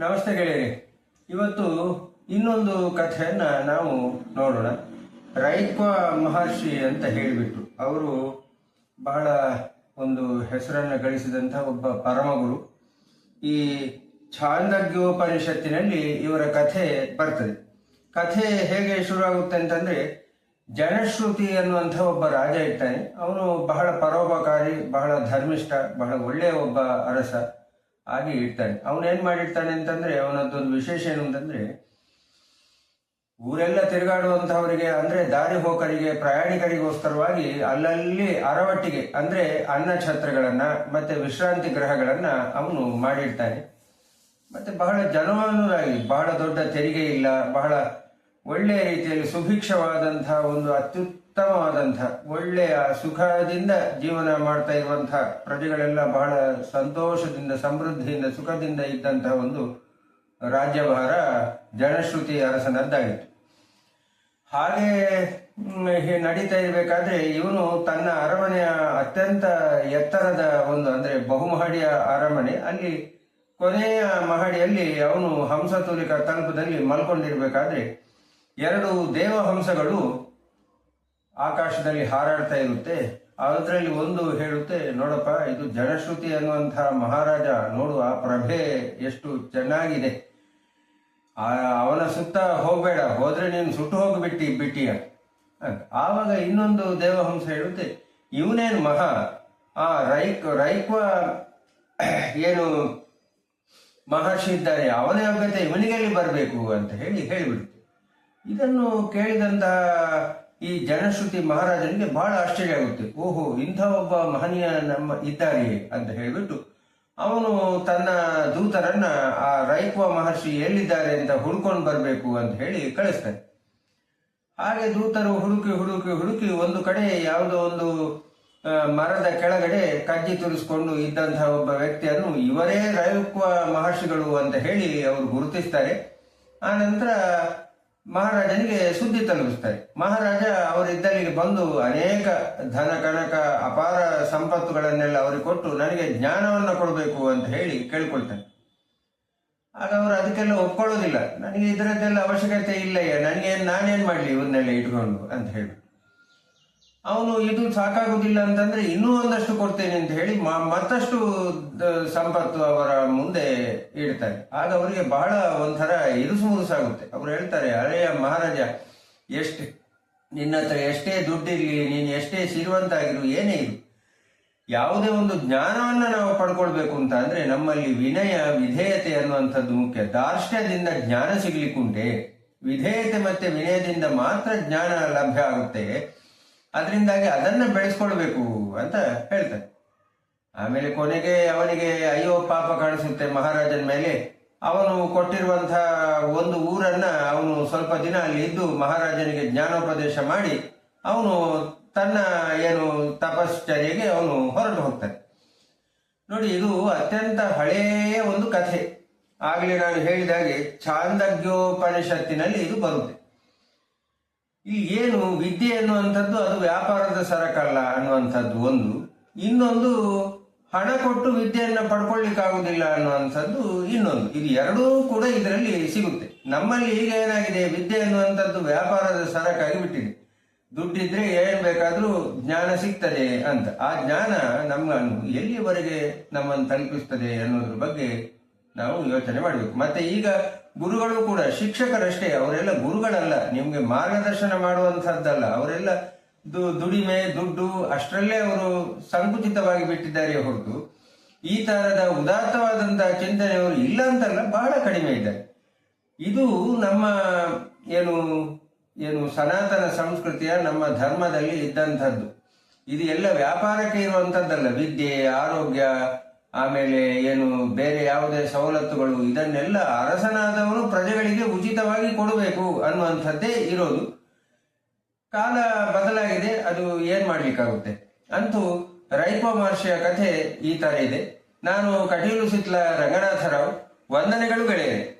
ನಮಸ್ತೆ ಗೆಳೆಯರಿ. ಇವತ್ತು ಇನ್ನೊಂದು ಕಥೆಯನ್ನು ನಾವು ನೋಡೋಣ. ರೈಕ್ವ ಮಹರ್ಷಿ ಅಂತ ಹೇಳಿಬಿಟ್ಟು ಅವರು ಬಹಳ ಒಂದು ಹೆಸರನ್ನು ಗಳಿಸಿದಂಥ ಒಬ್ಬ ಪರಮಗುರು. ಈ ಛಾಂದೋಪನಿಷತ್ತಿನಲ್ಲಿ ಇವರ ಕಥೆ ಬರ್ತದೆ. ಕಥೆ ಹೇಗೆ ಶುರುವಾಗುತ್ತೆ ಅಂತಂದ್ರೆ, ಜನಶ್ರುತಿ ಅನ್ನುವಂಥ ಒಬ್ಬ ರಾಜ ಇರ್ತಾನೆ. ಅವನು ಬಹಳ ಪರೋಪಕಾರಿ, ಬಹಳ ಧರ್ಮಿಷ್ಠ, ಬಹಳ ಒಳ್ಳೆಯ ಒಬ್ಬ ಅರಸ. ಆಗಿ ಇಡ್ತಾನೆ ಅವನೇನ್ ಮಾಡಿರ್ತಾನೆ ಅಂತಂದ್ರೆ, ಅವನದ್ದೊಂದು ವಿಶೇಷ ಏನು ಅಂತಂದ್ರೆ, ಊರೆಲ್ಲ ತಿರುಗಾಡುವಂತಹವರಿಗೆ ಅಂದ್ರೆ ದಾರಿ ಹೋಕರಿಗೆ, ಪ್ರಯಾಣಿಕರಿಗೋಸ್ಕರವಾಗಿ ಅಲ್ಲಲ್ಲಿ ಅರವಟ್ಟಿಗೆ, ಅಂದ್ರೆ ಅನ್ನ ಛತ್ರಗಳನ್ನ ಮತ್ತೆ ವಿಶ್ರಾಂತಿ ಗ್ರಹಗಳನ್ನ ಅವನು ಮಾಡಿರ್ತಾನೆ. ಮತ್ತೆ ಬಹಳ ಜನವಾನುರಾಗಿ ಬಹಳ ದೊಡ್ಡ ತೆರಿಗೆ ಇಲ್ಲ ಬಹಳ ಒಳ್ಳೆಯ ರೀತಿಯಲ್ಲಿ ಸುಭಿಕ್ಷವಾದಂತಹ ಒಂದು ಅತ್ಯುತ್ತಮವಾದಂತಹ ಒಳ್ಳೆಯ ಸುಖದಿಂದ ಜೀವನ ಮಾಡ್ತಾ ಇರುವಂತಹ ಪ್ರಜೆಗಳೆಲ್ಲ ಬಹಳ ಸಂತೋಷದಿಂದ, ಸಮೃದ್ಧಿಯಿಂದ, ಸುಖದಿಂದ ಇದ್ದಂತಹ ಒಂದು ರಾಜ್ಯಭಾರ ಜನಶ್ರುತಿ ಅರಸನದ್ದಾಗಿತ್ತು. ಹೀಗೆ ನಡೀತಾ ಇರಬೇಕಾದ್ರೆ ಇವನು ತನ್ನ ಅರಮನೆಯ ಅತ್ಯಂತ ಎತ್ತರದ ಒಂದು ಅಂದ್ರೆ ಬಹುಮಹಡಿಯ ಅರಮನೆ, ಅಲ್ಲಿ ಕೊನೆಯ ಮಹಡಿಯಲ್ಲಿ ಅವನು ಹಂಸತೂಲಿಕ ತಲುಪದಲ್ಲಿ ಮಲ್ಕೊಂಡಿರ್ಬೇಕಾದ್ರೆ ಎರಡು ದೇವಹಂಸಗಳು ಆಕಾಶದಲ್ಲಿ ಹಾರಾಡ್ತಾ ಇರುತ್ತೆ. ಅದರಲ್ಲಿ ಒಂದು ಹೇಳುತ್ತೆ, ನೋಡಪ್ಪ, ಇದು ಜನಶ್ರುತಿ ಅನ್ನುವಂತಹ ಮಹಾರಾಜ, ನೋಡು, ಆ ಪ್ರಭೆ ಎಷ್ಟು ಚೆನ್ನಾಗಿದೆ. ಅವನ ಸುತ್ತ ಹೋಗಬೇಡ, ಹೋದ್ರೆ ನೀನು ಸುಟ್ಟು ಹೋಗ್ಬಿಟ್ಟಿ ಬಿಟ್ಟಿಯ. ಆವಾಗ ಇನ್ನೊಂದು ದೇವಹಂಸ ಹೇಳುತ್ತೆ, ಇವನೇನು ಮಹಾ? ಆ ರೈಕ್, ರೈಕ್ವ ಏನು ಮಹರ್ಷಿ ಇದ್ದಾನೆ ಅವನ ಯೋಗ್ಯತೆ ಇವನಿಗೆಲ್ಲಿ ಬರಬೇಕು? ಅಂತ ಹೇಳಿ ಹೇಳಿಬಿಡುತ್ತೆ. ಇದನ್ನು ಕೇಳಿದಂತ ಈ ಜನಶ್ರುತಿ ಮಹಾರಾಜನಿಗೆ ಬಹಳ ಆಶ್ಚರ್ಯ ಆಗುತ್ತೆ. ಓಹೋ, ಇಂಥ ಒಬ್ಬ ಮಹನೀಯ ನಮ್ಮ ಇದ್ದಾರೆ ಅಂತ ಹೇಳಿಬಿಟ್ಟು, ಅವನು ತನ್ನ ದೂತರನ್ನ, ಆ ರೈಕ್ವ ಮಹರ್ಷಿ ಎಲ್ಲಿದ್ದಾರೆ ಅಂತ ಹುಡ್ಕೊಂಡು ಬರಬೇಕು ಅಂತ ಹೇಳಿ ಕಳಿಸ್ತಾನೆ. ಹಾಗೆ ದೂತರು ಹುಡುಕಿ ಹುಡುಕಿ ಹುಡುಕಿ ಒಂದು ಕಡೆ ಯಾವುದೋ ಒಂದು ಮರದ ಕೆಳಗಡೆ ಕಜ್ಜಿ ತುರಿಸ್ಕೊಂಡು ಇದ್ದಂತಹ ಒಬ್ಬ ವ್ಯಕ್ತಿಯನ್ನು ಇವರೇ ರೈಕ್ವ ಮಹರ್ಷಿಗಳು ಅಂತ ಹೇಳಿ ಅವರು ಗುರುತಿಸ್ತಾರೆ. ಆ ನಂತರ ಮಹಾರಾಜನಿಗೆ ಸುದ್ದಿ ತಲುಪಿಸ್ತಾರೆ. ಮಹಾರಾಜ ಅವರಿದ್ದಲ್ಲಿಗೆ ಬಂದು ಅನೇಕ ಧನ ಕನಕ ಅಪಾರ ಸಂಪತ್ತುಗಳನ್ನೆಲ್ಲ ಅವರಿಗೆ ಕೊಟ್ಟು ನನಗೆ ಜ್ಞಾನವನ್ನು ಕೊಡಬೇಕು ಅಂತ ಹೇಳಿ ಕೇಳ್ಕೊಳ್ತಾನೆ. ಆಗ ಅವರು ಅದಕ್ಕೆಲ್ಲ ಒಪ್ಕೊಳ್ಳೋದಿಲ್ಲ. ನನಗೆ ಇದರದ್ದೆಲ್ಲ ಅವಶ್ಯಕತೆ ಇಲ್ಲಯ್ಯ ನನಗೆ ನಾನೇನು ಮಾಡಲಿ ಇವನ್ನೆಲ್ಲ ಇಟ್ಕೊಂಡು ಅಂತ ಹೇಳಿ. ಅವನು ಇದು ಸಾಕಾಗುದಿಲ್ಲ ಅಂತಂದ್ರೆ ಇನ್ನೂ ಒಂದಷ್ಟು ಕೊಡ್ತೇನೆ ಅಂತ ಹೇಳಿ ಮತ್ತಷ್ಟು ಸಂಪತ್ತು ಅವರ ಮುಂದೆ ಇಡ್ತಾರೆ. ಆಗ ಅವರಿಗೆ ಬಹಳ ಒಂಥರ ಇರುಸು ಮುರುಸಾಗುತ್ತೆ ಅವರು ಹೇಳ್ತಾರೆ ಹಳೆಯ ಮಹಾರಾಜ, ಎಷ್ಟು, ನಿನ್ನ ಹತ್ರ ಎಷ್ಟೇ ದುಡ್ಡಿರಲಿ, ನೀನು ಎಷ್ಟೇ ಶ್ರೀಮಂತ ಆಗಿರು ಏನೇ ಇರು. ಯಾವುದೇ ಒಂದು ಜ್ಞಾನವನ್ನ ನಾವು ಪಡ್ಕೊಳ್ಬೇಕು ಅಂತ ಅಂದ್ರೆ ನಮ್ಮಲ್ಲಿ ವಿನಯ, ವಿಧೇಯತೆ ಅನ್ನುವಂಥದ್ದು ಮುಖ್ಯ. ದಾರ್ಷ್ಟ್ಯದಿಂದ ಜ್ಞಾನ ಸಿಗ್ಲಿಕ್ಕುಂಟೆ. ವಿಧೇಯತೆ ಮತ್ತೆ ವಿನಯದಿಂದ ಮಾತ್ರ ಜ್ಞಾನ ಲಭ್ಯ ಆಗುತ್ತೆ. ಅದರಿಂದಾಗಿ ಅದನ್ನು ಬೆಳೆಸ್ಕೊಳ್ಬೇಕು ಅಂತ ಹೇಳ್ತಾರೆ. ಆಮೇಲೆ ಕೊನೆಗೆ ಅವನಿಗೆ, ಅಯ್ಯೋ, ಪಾಪ ಕಾಣಿಸುತ್ತೆ ಮಹಾರಾಜನ ಮೇಲೆ. ಅವನು ಕೊಟ್ಟಿರುವಂತಹ ಒಂದು ಊರನ್ನ ಅವನು ಸ್ವಲ್ಪ ದಿನ ಅಲ್ಲಿ ಇದ್ದು ಮಹಾರಾಜನಿಗೆ ಜ್ಞಾನೋಪದೇಶ ಮಾಡಿ ಅವನು ತನ್ನ ಏನು ತಪಶ್ಚರ್ಯೆಗೆ ಅವನು ಹೊರಟು ಹೋಗ್ತಾನೆ. ನೋಡಿ, ಇದು ಅತ್ಯಂತ ಹಳೆಯ ಒಂದು ಕಥೆ. ಆಗಲೇ ನಾನು ಹೇಳಿದಾಗೆ ಚಾಂದಗ್ಯೋಪನಿಷತ್ತಿನಲ್ಲಿ ಇದು ಬರುತ್ತೆ. ಈ ಏನು ವಿದ್ಯೆ ಅನ್ನುವಂಥದ್ದು ಅದು ವ್ಯಾಪಾರದ ಸರಕಲ್ಲ ಅನ್ನುವಂಥದ್ದು ಒಂದು. ಇನ್ನೊಂದು, ಹಣ ಕೊಟ್ಟು ವಿದ್ಯೆಯನ್ನು ಪಡ್ಕೊಳ್ಳಿಕ್ಕಾಗುವುದಿಲ್ಲ ಅನ್ನುವಂಥದ್ದು ಇನ್ನೊಂದು. ಇದು ಎರಡೂ ಕೂಡ ಇದರಲ್ಲಿ ಸಿಗುತ್ತೆ. ನಮ್ಮಲ್ಲಿ ಈಗ ಏನಾಗಿದೆ? ವಿದ್ಯೆ ಅನ್ನುವಂಥದ್ದು ವ್ಯಾಪಾರದ ಸರಕಾಗಿ ಬಿಟ್ಟಿದೆ. ದುಡ್ಡಿದ್ರೆ ಏನ್ ಬೇಕಾದರೂ ಜ್ಞಾನ ಸಿಗ್ತದೆ ಅಂತ. ಆ ಜ್ಞಾನ ನಮ್ಮನ್ನು ಎಲ್ಲಿವರೆಗೆ ನಮ್ಮನ್ನು ತಲುಪಿಸ್ತದೆ ಅನ್ನೋದ್ರ ಬಗ್ಗೆ ನಾವು ಯೋಚನೆ ಮಾಡಬೇಕು. ಮತ್ತೆ ಈಗ ಗುರುಗಳು ಕೂಡ, ಶಿಕ್ಷಕರಷ್ಟೇ, ಅವರೆಲ್ಲ ಗುರುಗಳಲ್ಲ. ನಿಮ್ಗೆ ಮಾರ್ಗದರ್ಶನ ಮಾಡುವಂತಹದ್ದಲ್ಲ ಅವರೆಲ್ಲ ದುಡಿಮೆ, ದುಡ್ಡು, ಅಷ್ಟರಲ್ಲೇ ಅವರು ಸಂಕುಚಿತವಾಗಿ ಬಿಟ್ಟಿದ್ದಾರೆ ಹೊರತು. ಈ ತರಹದ ಉದಾತ್ತವಾದಂತಹ ಚಿಂತನೆ ಅವರು ಇಲ್ಲ ಅಂತಲ್ಲ, ಬಹಳ ಕಡಿಮೆ ಇದೆ. ಇದು ನಮ್ಮ, ಏನು ಏನು ಸನಾತನ ಸಂಸ್ಕೃತಿಯ ನಮ್ಮ ಧರ್ಮದಲ್ಲಿ ಇದ್ದಂಥದ್ದು. ಇದು ಎಲ್ಲ ವ್ಯಾಪಾರಕ್ಕೆ ಇರುವಂಥದ್ದಲ್ಲ. ವಿದ್ಯೆ, ಆರೋಗ್ಯ ಆಮೇಲೆ ಏನು ಬೇರೆ ಯಾವುದೇ ಸವಲತ್ತುಗಳು, ಇದನ್ನೆಲ್ಲ ಅರಸನಾದವನು ಪ್ರಜೆಗಳಿಗೆ ಉಚಿತವಾಗಿ ಕೊಡಬೇಕು ಅನ್ನುವಂಥದ್ದೇ ಇರೋದು. ಕಾಲ ಬದಲಾಗಿದೆ, ಅದು ಏನ್ ಮಾಡ್ಲಿಕ್ಕಾಗುತ್ತೆ? ಅಂತೂ ರೈಪ ಮಹರ್ಷಿಯ ಕಥೆ ಈ ತರ ಇದೆ. ನಾನು ಕಟೀಲು ಸಿತ್ಲ ರಂಗನಾಥರಾವ್, ವಂದನೆಗಳು ಗೆಳೆಯರೆ.